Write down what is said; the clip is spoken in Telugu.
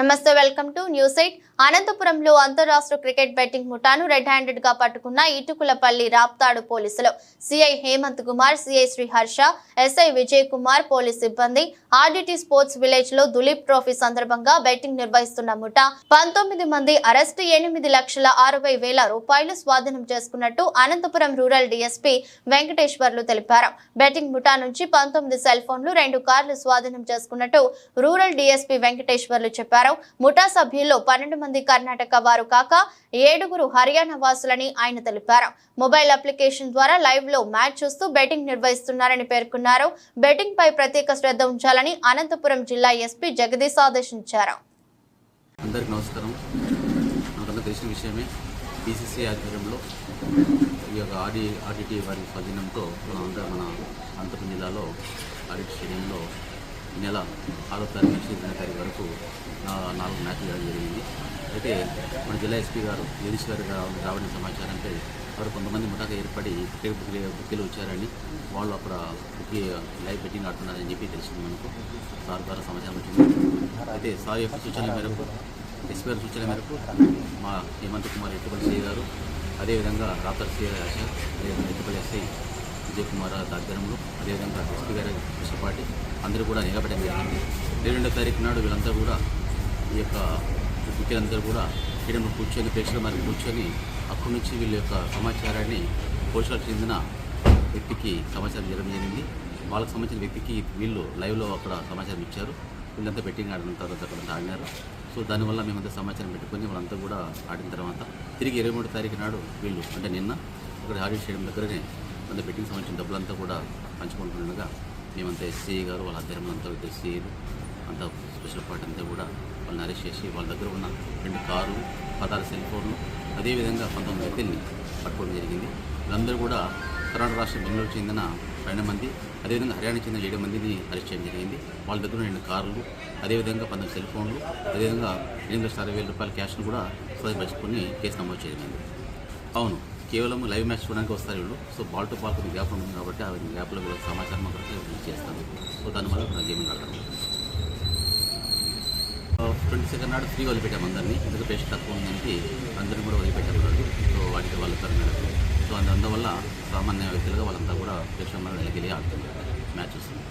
నమస్తే వెల్కమ్ టు న్యూస్ ఎయిట్. అనంతపురంలో అంతరాష్ట్ర క్రికెట్ బెట్టింగ్ ముఠాను రెడ్ హ్యాండెడ్గా పట్టుకున్న ఇటుకులపల్లి రాప్తాడు పోలీసులు. CI Hemanth Kumar CI Sri Harsha SI Vijay Kumar police సిబ్బంది ఆర్డిటి స్పోర్ట్స్ విలేజ్లో దులీప్ ట్రోఫీ సందర్భంగా బెట్టింగ్ నిర్వహిస్తున్న ముఠా పంతొమ్మిది మంది అరెస్టు ఎనిమిది లక్షల అరవై వేల రూపాయలు స్వాధీనం చేసుకున్నట్టు అనంతపురం రూరల్ డిఎస్పీ వెంకటేశ్వర్లు తెలిపారు. బెట్టింగ్ ముఠా నుంచి పంతొమ్మిది సెల్ ఫోన్లు రెండు కార్లు స్వాధీనం చేసుకున్నట్టు రూరల్ డిఎస్పీ వెంకటేశ్వర్లు చెప్పారు. ముఠా సభ్యుల్లో పన్నెండు మంది కర్ణాటక వారు కాక ఏడుగురు హర్యానా వాసులని ఆయన తెలిపారు. మొబైల్ అప్లికేషన్ ద్వారా లైవ్లో మ్యాచ్ చూస్తూ బెట్టింగ్ నిర్వహిస్తున్నారని పేర్కొన్నారు. బెట్టింగ్ పై ప్రత్యేక శ్రద్ధ ఉంచాలని అనంతపురం జిల్లా ఎస్పీ జగదీశ్ ఆదేశించారు. అందరికి నమస్కారం. మనకంతా తెలిసిన విషయమే బీసీసీ ఆధ్వర్యంలో ఈ యొక్క ఆడి ఆర్డిటి వారి స్వాధీనంతో మనందరం మన అనంతపురం జిల్లాలో ఆడిట్ స్టేడియంలో నెల ఆరో తారీఖు నుంచి ఎనిమిదో తారీఖు వరకు నాలుగు మ్యాచ్లు జరగడం జరిగింది. అయితే మన జిల్లా ఎస్పీ గారు గిరీష్ గారు రావడం సమాచారం అంటే వారు కొంతమంది ముఠాగా ఏర్పడి క్రికెట్ బుక్ బుక్లు వచ్చారని వాళ్ళు అక్కడ బుక్ లైవ్ బెట్టింగ్ ఆడుతున్నారని చెప్పి తెలిసింది మనకు. సార్ ద్వారా సమాచారం వచ్చింది. అయితే సార్ యొక్క సూచనల మేరకు ఎస్పీ గారి సూచనల మేరకు మా హేమంత్ కుమార్ ఎట్టుపల్లి సిఐ గారు అదేవిధంగా రాత్రి సిఐ ఆశ అదేవిధంగా ఎస్ఐ విజయ్ కుమార్ ఆధ్వర్యంలో అదేవిధంగా ఎస్పీ గారి కృషిపాటి అందరూ కూడా నిలబెట్టడం జరిగింది. రెండో తారీఖు నాడు వీళ్ళంతా కూడా ఈ యొక్క ముఖ్యులందరూ కూడా స్టేడియంలో కూర్చొని ప్రేక్షకుల మరి కూర్చొని అక్కడి నుంచి వీళ్ళ యొక్క సమాచారాన్ని పోషకాలకు చెందిన వ్యక్తికి సమాచారం ఇవ్వడం జరిగింది. వాళ్ళకి సంబంధించిన వ్యక్తికి వీళ్ళు లైవ్లో అక్కడ సమాచారం ఇచ్చారు. వీళ్ళంతా బెట్టింగ్ ఆడిన తర్వాత అక్కడ ఆడినారు. సో దానివల్ల మేమంతా సమాచారం పెట్టుకొని వాళ్ళంతా కూడా ఆడిన తర్వాత తిరిగి ఇరవై మూడు తారీఖు నాడు వీళ్ళు అంటే నిన్న ఇక్కడ ఆడిట్ చేయడం దగ్గరనే అంటే బెట్టింగ్ సంబంధించిన డబ్బులంతా కూడా పంచుకుంటుండగా మేమంతా ఎస్సీ గారు వాళ్ళ అధ్యయనంలో అంతా ఎస్సీలు అంతా స్పెషల్ పార్ట్ అంతా కూడా వాళ్ళని అరెస్ట్ చేసి వాళ్ళ దగ్గర ఉన్న రెండు కార్లు పదహారు సెల్ ఫోన్లు అదేవిధంగా పంతొమ్మిది వ్యక్తుల్ని పట్టుకోవడం జరిగింది. వీళ్ళందరూ కూడా కర్ణాటక రాష్ట్రం బెంగళూరు చెందిన పన్నెండు మంది అదేవిధంగా హర్యానా చెందిన ఏడు మందిని అరెస్ట్ చేయడం జరిగింది. వాళ్ళ దగ్గర రెండు కార్లు అదేవిధంగా పంతొమ్మిది సెల్ ఫోన్లు అదేవిధంగా ఎనిమిది లక్షల అరవై వేల రూపాయల క్యాష్ను కూడా స్వాధీనపరుచుకొని కేసు నమోదు చేయడం అవును కేవలం లైవ్ మ్యాచ్ చూడడానికి వస్తారు వీళ్ళు. సో బాల్ టు బాల్ కొన్ని గ్యాప్ ఉంటుంది కాబట్టి ఆ గ్యాప్లో కూడా సమాచారం మాత్రం చేస్తాను సో దానివల్ల నా గేమింగ్ ఆడతాను ట్వంటీ సెకండ్ నాడు ఫ్రీ వదిలిపెట్టాము అందరినీ. ఎందుకంటే పేస్ట్ తక్కువ ఉందంటే అందరిని కూడా వదిలిపెట్టారు వాళ్ళు సో వాటికి వాళ్ళ తరగతి సో అందు అందువల్ల సామాన్య వ్యక్తులుగా వాళ్ళంతా కూడా ప్రేక్షకుల నెలకెళ్ళి ఆడుతున్నారు వస్తుంది